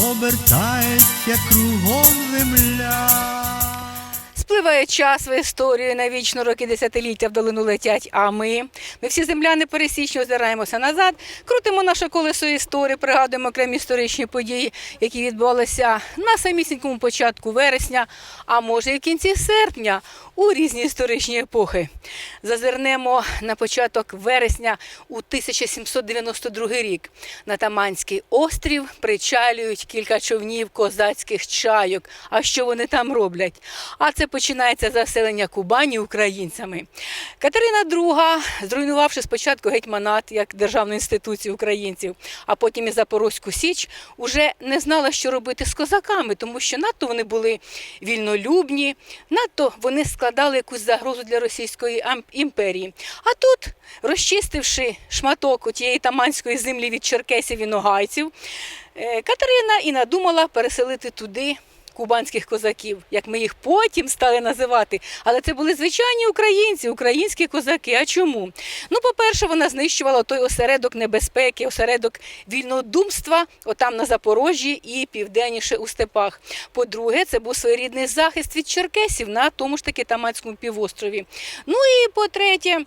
обертається кругом земля. Спливає час в історію, навічно роки десятиліття в долину летять. А ми, ми всі земляни пересічні озираємося назад, крутимо наше колесо історії, пригадуємо окремі історичні події, які відбувалися на самісінькому початку вересня, а може і в кінці серпня у різні історичні епохи. Зазирнемо на початок вересня у 1792 рік. На Таманський острів причалюють кілька човнів козацьких чайок. А що вони там роблять? А це починається заселення Кубані українцями. Катерина II, зруйнувавши спочатку гетьманат як державну інституцію українців, а потім і Запорозьку Січ, уже не знала, що робити з козаками, тому що надто вони були вільнолюбні, надто вони складали якусь загрозу для Російської імперії. А тут, розчистивши шматок тієї таманської землі від черкесів і ногайців, е, Катерина і надумала переселити туди кубанських козаків, як ми їх потім стали називати. Але це були звичайні українці, українські козаки. А чому? Ну, по-перше, вона знищувала той осередок небезпеки, осередок вільнодумства, отам на Запорожжі і південніше у степах. По-друге, це був своєрідний захист від черкесів на тому ж таки Таманському півострові. Ну і по-третє. Е,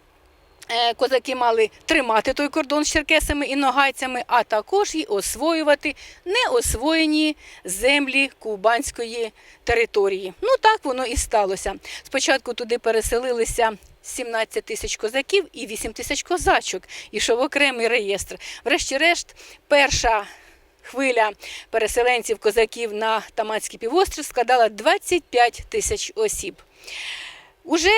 Козаки мали тримати той кордон з черкесами і ногайцями, а також і освоювати неосвоєні землі кубанської території. Ну так воно і сталося. Спочатку туди переселилися 17 тисяч козаків і 8 тисяч козачок. Ішов окремий реєстр. Врешті-решт, перша хвиля переселенців козаків на Таманський півострів складала 25 тисяч осіб. Уже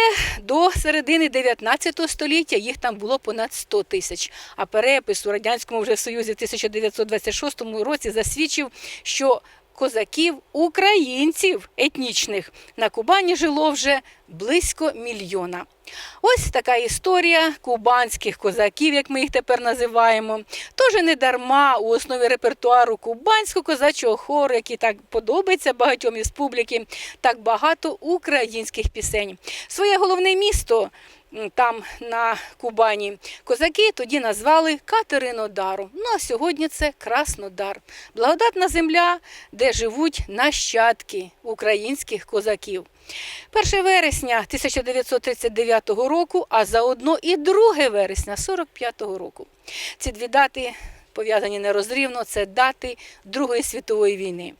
до середини 19 століття їх там було понад 100 тисяч. А перепис у Радянському вже Союзі в 1926 році засвідчив, що козаків, українців етнічних на Кубані жило вже близько мільйона. Ось така історія кубанських козаків, як ми їх тепер називаємо. Тож не дарма у основі репертуару кубанського козачого хору, який так подобається багатьом із публіки, так багато українських пісень. Своє головне місто там на Кубані козаки тоді назвали Катеринодару. Ну а сьогодні це Краснодар, благодатна земля, де живуть нащадки українських козаків. 1 вересня 1939 року, а заодно і 2 вересня 45-го року. Ці дві дати пов'язані нерозривно, це дати Другої світової війни.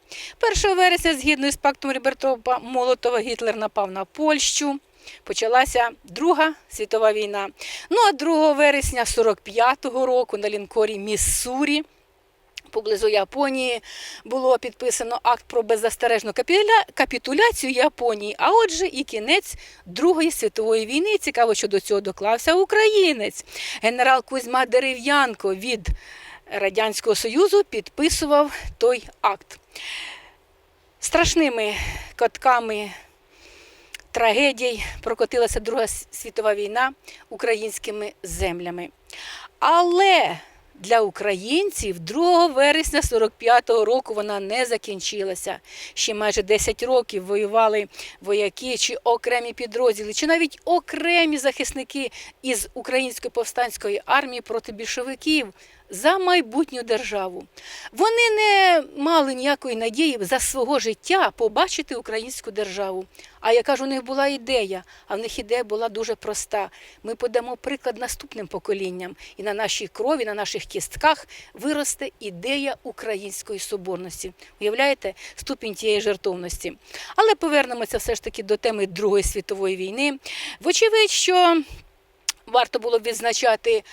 1 вересня, згідно з пактом Ріббентропа Молотова, Гітлер напав на Польщу. Почалася Друга світова війна. Ну а 2 вересня 45-го року на лінкорі Міссурі поблизу Японії було підписано акт про беззастережну капітуляцію Японії, а отже і кінець Другої світової війни. Цікаво, що до цього доклався українець. Генерал Кузьма Дерев'янко від Радянського Союзу підписував той акт. Страшними катками трагедій прокотилася Друга світова війна українськими землями. Але для українців 2 вересня 45-го року вона не закінчилася. Ще майже 10 років воювали вояки чи окремі підрозділи, чи навіть окремі захисники із української повстанської армії проти більшовиків за майбутню державу. Вони не мали ніякої надії за свого життя побачити українську державу. А яка ж у них була ідея? А в них ідея була дуже проста. Ми подамо приклад наступним поколінням, і на нашій крові, на наших кістках виросте ідея української соборності. Уявляєте ступінь тієї жертовності. Але повернемося все ж таки до теми Другої світової війни. Вочевидь, що варто було б відзначати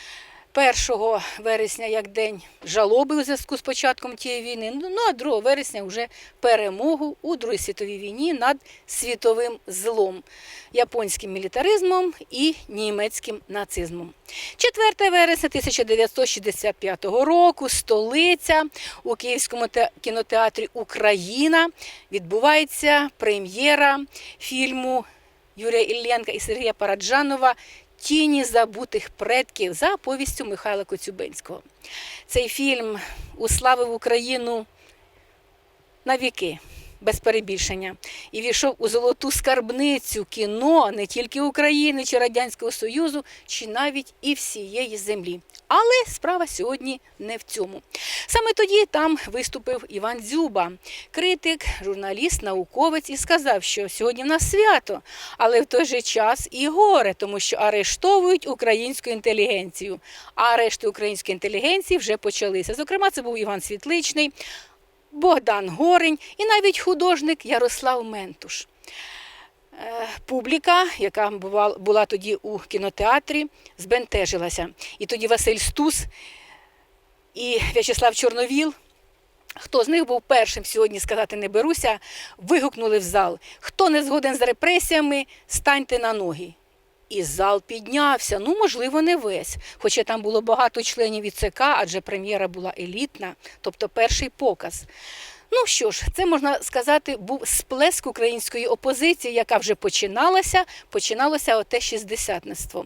1 вересня як день жалоби у зв'язку з початком тієї війни. Ну а 2 вересня вже перемогу у Другій світовій війні над світовим злом, японським мілітаризмом і німецьким нацизмом. 4 вересня 1965 року столиця у Київському кінотеатрі Україна відбувається прем'єра фільму Юрія Іллєнка і Сергія Параджанова Тіні забутих предків за повістю Михайла Коцюбинського. Цей фільм уславив Україну на віки, без перебільшення, і війшов у золоту скарбницю кіно не тільки України чи Радянського Союзу, чи навіть і всієї землі. Але справа сьогодні не в цьому. Саме тоді там виступив Іван Дзюба, критик, журналіст, науковець, і сказав, що сьогодні в нас свято, але в той же час і горе, тому що арештовують українську інтелігенцію. А арешти української інтелігенції вже почалися. Зокрема, це був Іван Світличний, Богдан Горень і навіть художник Ярослав Ментуш. Е, Публіка, яка була тоді у кінотеатрі, збентежилася. І тоді Василь Стус і В'ячеслав Чорновіл, хто з них був першим сьогодні сказати не беруся, вигукнули в зал: хто не згоден з репресіями, станьте на ноги. І зал піднявся, ну, можливо, не весь. Хоча там було багато членів від ЦК, адже прем'єра була елітна, тобто перший показ. Ну що ж, це можна сказати, був сплеск української опозиції, яка вже починалася, починалося оте шістдесятництво.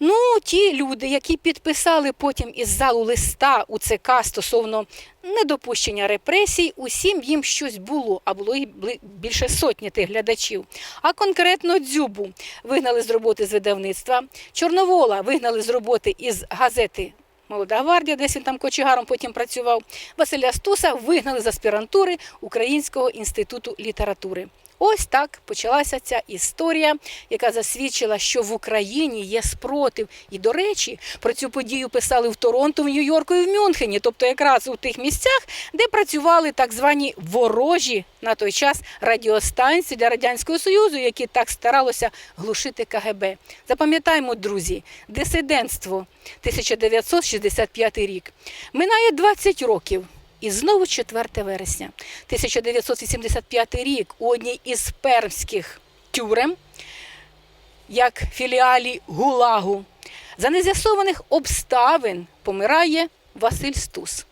Ну, ті люди, які підписали потім із залу листа у ЦК стосовно недопущення репресій, усім їм щось було, а було і більше сотні тих глядачів. А конкретно Дзюбу вигнали з роботи з видавництва, Чорновола вигнали з роботи із газети Молода гвардія, десь він там кочегаром потім працював. Василя Стуса вигнали з аспірантури Українського інституту літератури. Ось так почалася ця історія, яка засвідчила, що в Україні є спротив. І, до речі, про цю подію писали в Торонто, в Нью-Йорку і в Мюнхені, тобто якраз у тих місцях, де працювали так звані ворожі на той час радіостанції для Радянського Союзу, які так старалося глушити КГБ. Запам'ятаємо, друзі, дисидентство 1965 рік. Минає 20 років. І знову 4 вересня 1985 рік у одній із пермських тюрем, як філіалі ГУЛАГу, за нез'ясованих обставин помирає Василь Стус.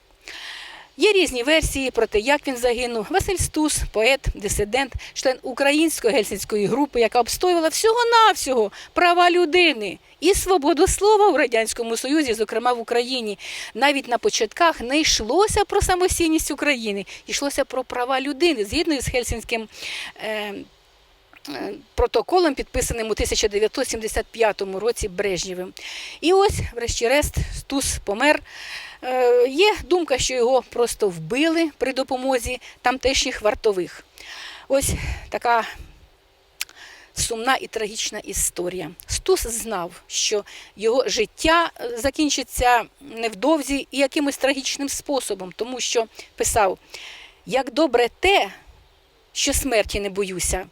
Є різні версії про те, як він загинув. Василь Стус, поет, дисидент, член української гельсінської групи, яка обстоювала всього-навсього права людини і свободу слова у Радянському Союзі, зокрема в Україні. Навіть на початках не йшлося про самостійність України, йшлося про права людини згідно з Гельсінським. Е, е, Протоколом, підписаним у 1975 році Брежнєвим. І ось, врешті-решт, Стус помер. Е, Є думка, що його просто вбили при допомозі тамтешніх вартових. Ось така сумна і трагічна історія. Стус знав, що його життя е, закінчиться невдовзі і якимось трагічним способом, тому що писав: як добре те, що смерті не боюся,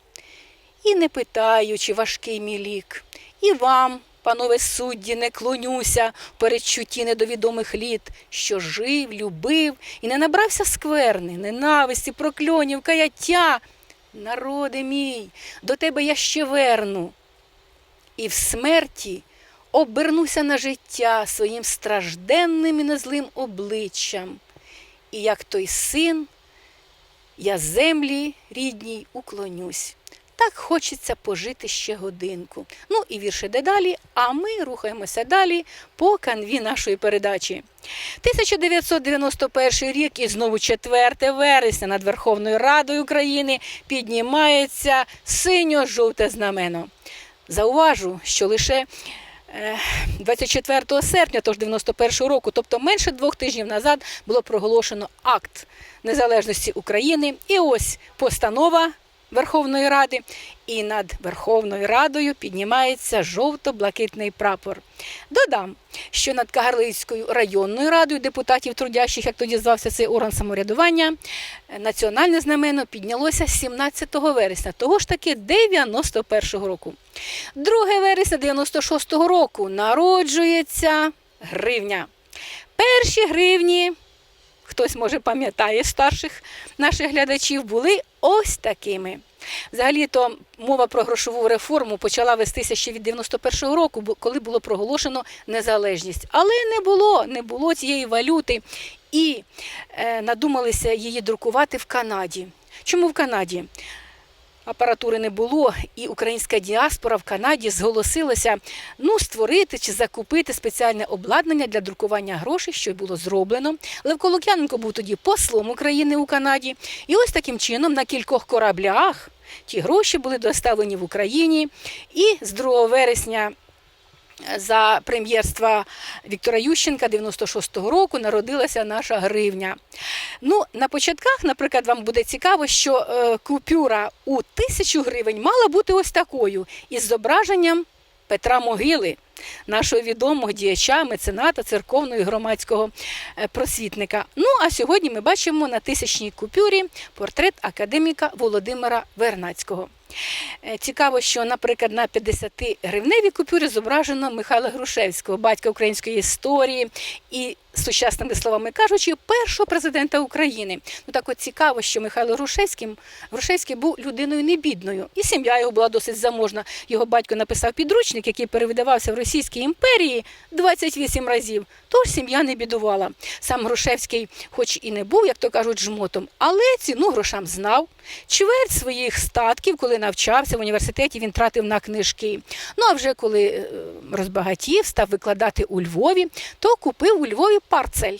і не питаю, чи важкий мій лік, і вам. Панове судді, не клонюся в передчутті недовідомих літ, що жив, любив і не набрався скверни, ненависті, прокльонів, каяття. Народи мій, до тебе я ще верну. І в смерті обернуся на життя своїм стражденним і незлим обличчям. І як той син, я землі рідній уклонюсь. Так хочеться пожити ще годинку. Ну і вірше де далі, а ми рухаємося далі по канві нашої передачі. 1991 рік і знову 4 вересня над Верховною Радою України піднімається синьо-жовте знамено. Зауважу, що лише е, 24 серпня, тож 91 року, тобто менше двох тижнів назад, було проголошено акт незалежності України. І ось постанова Верховної Ради, і над Верховною Радою піднімається жовто-блакитний прапор. Додам, що над Кагарлицькою районною радою депутатів трудящих, як тоді звався цей орган самоврядування, національне знамено піднялося 17 вересня, того ж таки 91 року. 2 вересня 96 року народжується гривня. Перші гривні, хтось може пам'ятає старших наших глядачів, були ось такими. Взагалі-то мова про грошову реформу почала вестися ще від 91-го року, коли було проголошено незалежність. Але не було, не було цієї валюти і е, надумалися її друкувати в Канаді. Чому в Канаді? Апаратури не було, і українська діаспора в Канаді зголосилася ну, створити чи закупити спеціальне обладнання для друкування грошей, що й було зроблено. Левко Лук'яненко був тоді послом України у Канаді. І ось таким чином на кількох кораблях ті гроші були доставлені в Україні. І з 2 вересня за прем'єрства Віктора Ющенка 96-го року народилася наша гривня. Ну, на початках, наприклад, вам буде цікаво, що е, купюра у тисячу гривень мала бути ось такою із зображенням Петра Могили, нашого відомого діяча, мецената, церковного і громадського е, просвітника. Ну, а сьогодні ми бачимо на тисячній купюрі портрет академіка Володимира Вернацького. Е, Цікаво, що, наприклад, на 50-гривневій купюрі зображено Михайла Грушевського, батька української історії і, сучасними словами кажучи, першого президента України. Ну так от цікаво, що Михайло Грушевський, Грушевський був людиною небідною, і сім'я його була досить заможна. Його батько написав підручник, який перевидавався в Російській імперії 28 разів. Тож сім'я не бідувала. Сам Грушевський, хоч і не був, як то кажуть, жмотом, але ціну грошам знав. Чверть своїх статків, коли навчався в університеті, він тратив на книжки. Ну а вже коли е, розбагатів, став викладати у Львові, то купив у Львові парцель.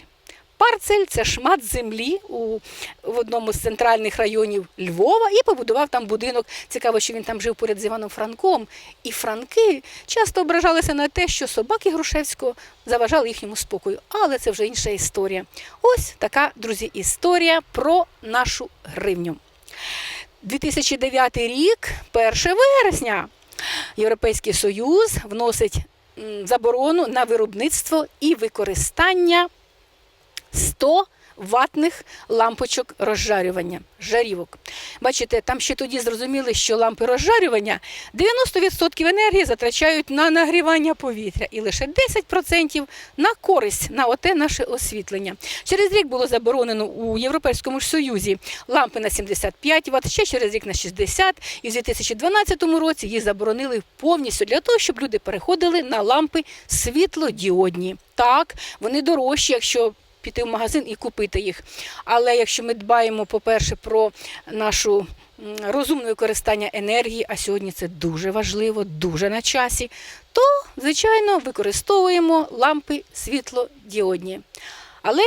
Парцель це шмат землі у, в одному з центральних районів Львова і побудував там будинок. Цікаво, що він там жив поряд з Іваном Франком. І франки часто ображалися на те, що собаки Грушевського заважали їхньому спокою. Але це вже інша історія. Ось така, друзі, історія про нашу гривню. 2009 рік, 1 вересня, Європейський Союз вносить заборону на виробництво і використання 100 ватних лампочок розжарювання, жарівок. Бачите, там ще тоді зрозуміли, що лампи розжарювання 90% енергії затрачають на нагрівання повітря і лише 10% на користь на оте наше освітлення. Через рік було заборонено у Європейському Союзі лампи на 75 Вт, ще через рік на 60, і в 2012 році їх заборонили повністю для того, щоб люди переходили на лампи світлодіодні. Так, вони дорожчі, якщо піти в магазин і купити їх. Але якщо ми дбаємо, по-перше, про нашу розумне використання енергії, а сьогодні це дуже важливо, дуже на часі, то, звичайно, використовуємо лампи світлодіодні. Але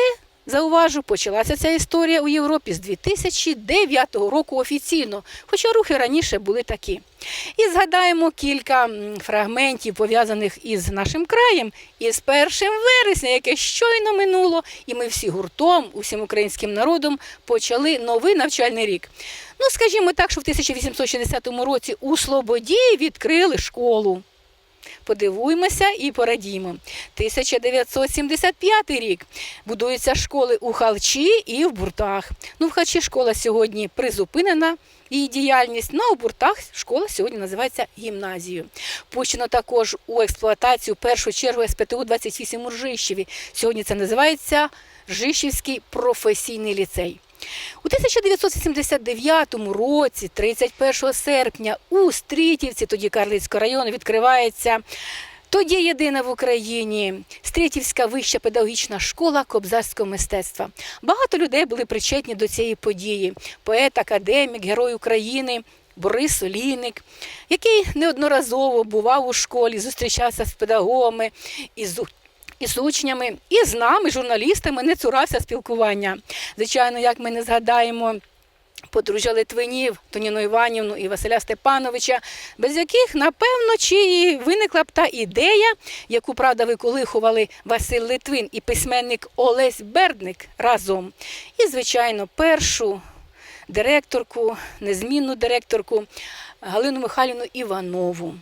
зауважу, почалася ця історія у Європі з 2009 року офіційно, хоча рухи раніше були такі. І згадаємо кілька фрагментів, пов'язаних із нашим краєм, із 1 вересня, яке щойно минуло, і ми всі гуртом, усім українським народом почали новий навчальний рік. Ну, скажімо так, що в 1860 році у Слободі відкрили школу. Подивуємося і порадіємо. 1975 рік. Будуються школи у Халчі і в Буртах. Ну, в Халчі школа сьогодні призупинена її діяльність. Ну, а у Буртах школа сьогодні називається гімназією. Пущено також у експлуатацію першу чергу СПТУ 28 у Ржищеві. Сьогодні це називається Ржищівський професійний ліцей. У 1979 році, 31 серпня, у Стрітівці, тоді Карлицького району, відкривається тоді єдина в Україні Стрітівська вища педагогічна школа кобзарського мистецтва. Багато людей були причетні до цієї події. Поет, академік, герой України. Борис Олійник, який неодноразово бував у школі, зустрічався з педагогами і з і з учнями, і з нами, журналістами, не цурався спілкування. Звичайно, як ми не згадаємо. Подружжя Литвинів, Тоніну Іванівну і Василя Степановича, без яких, напевно, чи і виникла б та ідея, яку, правда, виколихували Василь Литвин і письменник Олесь Бердник разом. І, звичайно, першу директорку, незмінну директорку Галину Михайлівну Іванову.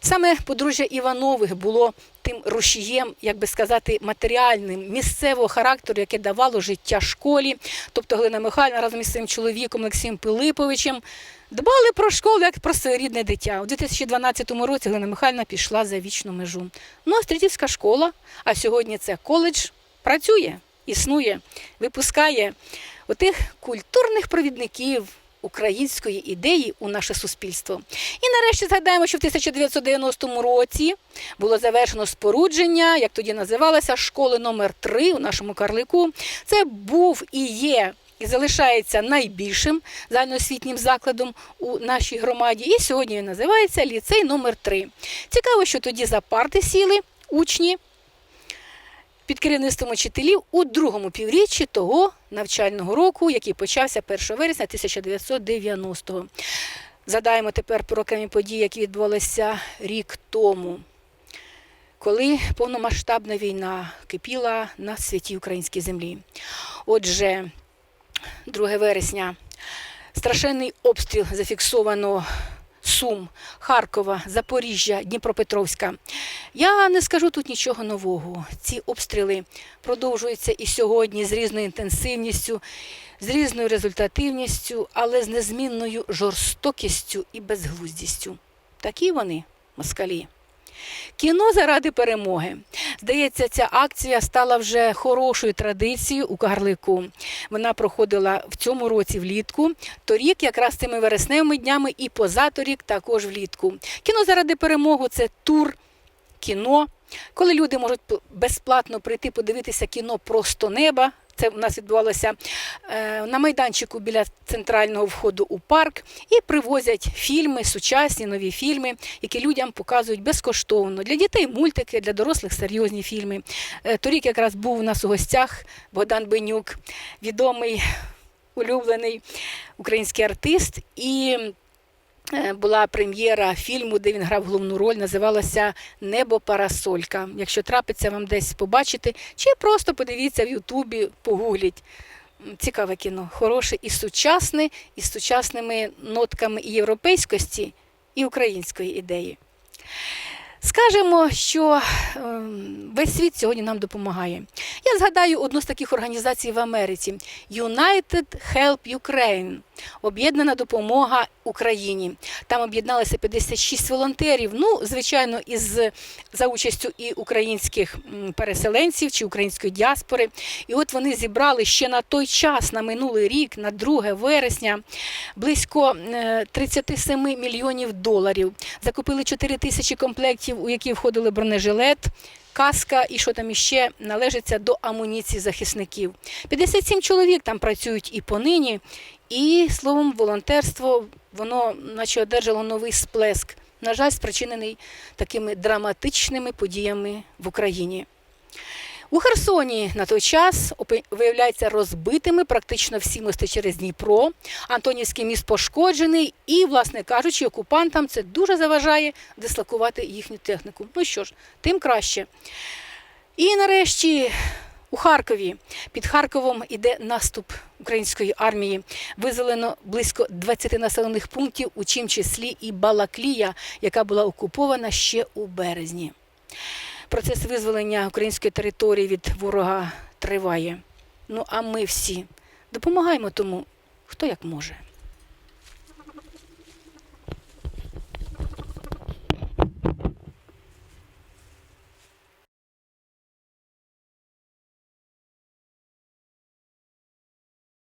Саме подружжя Іванових було тим рушієм, як би сказати, матеріальним місцевого характеру, яке давало життя школі. Тобто Галина Михайлівна разом із своїм чоловіком Олексієм Пилиповичем Дбали про школу як про своє рідне дитя. У 2012 році Галина Михайлівна пішла за вічну межу. Ну, а Стрітівська школа, а сьогодні це коледж, працює, існує, випускає отих культурних провідників української ідеї у наше суспільство. І нарешті згадаємо, що в 1990 році було завершено спорудження, як тоді називалося, школи номер 3 у нашому карлику. Це був і є. І залишається найбільшим загальноосвітнім закладом у нашій громаді. І сьогодні він називається ліцей номер 3 Цікаво, що тоді за парти сіли учні під керівництвом учителів у другому півріччі того навчального року, який почався 1 вересня 1990-го. Задаємо тепер про окремі події, які відбувалися рік тому, коли повномасштабна війна кипіла на святій українській землі. Отже, 2 вересня страшенний обстріл зафіксовано Сум, Харкова, Запоріжжя, Дніпропетровська. Я не скажу тут нічого нового. Ці обстріли продовжуються і сьогодні з різною інтенсивністю, з різною результативністю, але з незмінною жорстокістю і безглуздістю. Такі вони, москалі. Кіно заради перемоги. Здається, ця акція стала вже хорошою традицією у Карлику. Вона проходила в цьому році влітку. Торік, якраз цими вересневими днями, і позаторік також влітку. Кіно заради перемоги це тур кіно, коли люди можуть безплатно прийти подивитися кіно просто неба. Це у нас відбувалося е, на майданчику біля центрального входу у парк і привозять фільми, сучасні нові фільми, які людям показують безкоштовно. Для дітей мультики, для дорослих серйозні фільми. Е, торік якраз був у нас у гостях Богдан Бенюк, відомий, улюблений український артист. І була прем'єра фільму, де він грав головну роль, називалася Небо Парасолька. Якщо трапиться вам десь побачити, чи просто подивіться в Ютубі, погугліть. Цікаве кіно, хороше і сучасне, і з сучасними нотками і європейськості, і української ідеї. Скажемо, що ем, весь світ сьогодні нам допомагає. Я згадаю одну з таких організацій в Америці United Help Ukraine об'єднана допомога Україні. Там об'єдналися 56 волонтерів. Ну, звичайно, із за участю і українських переселенців чи української діаспори. І от вони зібрали ще на той час, на минулий рік, на 2 вересня, близько е, 37 мільйонів доларів. Закупили 4 тисячі комплектів, у які входили бронежилет. Каска і що там іще належиться до амуніції захисників. 57 чоловік там працюють і понині, і словом, волонтерство воно наче одержало новий сплеск, на жаль, спричинений такими драматичними подіями в Україні. У Херсоні на той час виявляється розбитими практично всі мости через Дніпро. Антонівський міст пошкоджений, і, власне кажучи, окупантам це дуже заважає дислокувати їхню техніку. Ну що ж, тим краще. І нарешті у Харкові під Харковом іде наступ української армії. Визволено близько 20 населених пунктів, у чим числі і Балаклія, яка була окупована ще у березні. Процес визволення української території від ворога триває. Ну а ми всі допомагаємо тому, хто як може.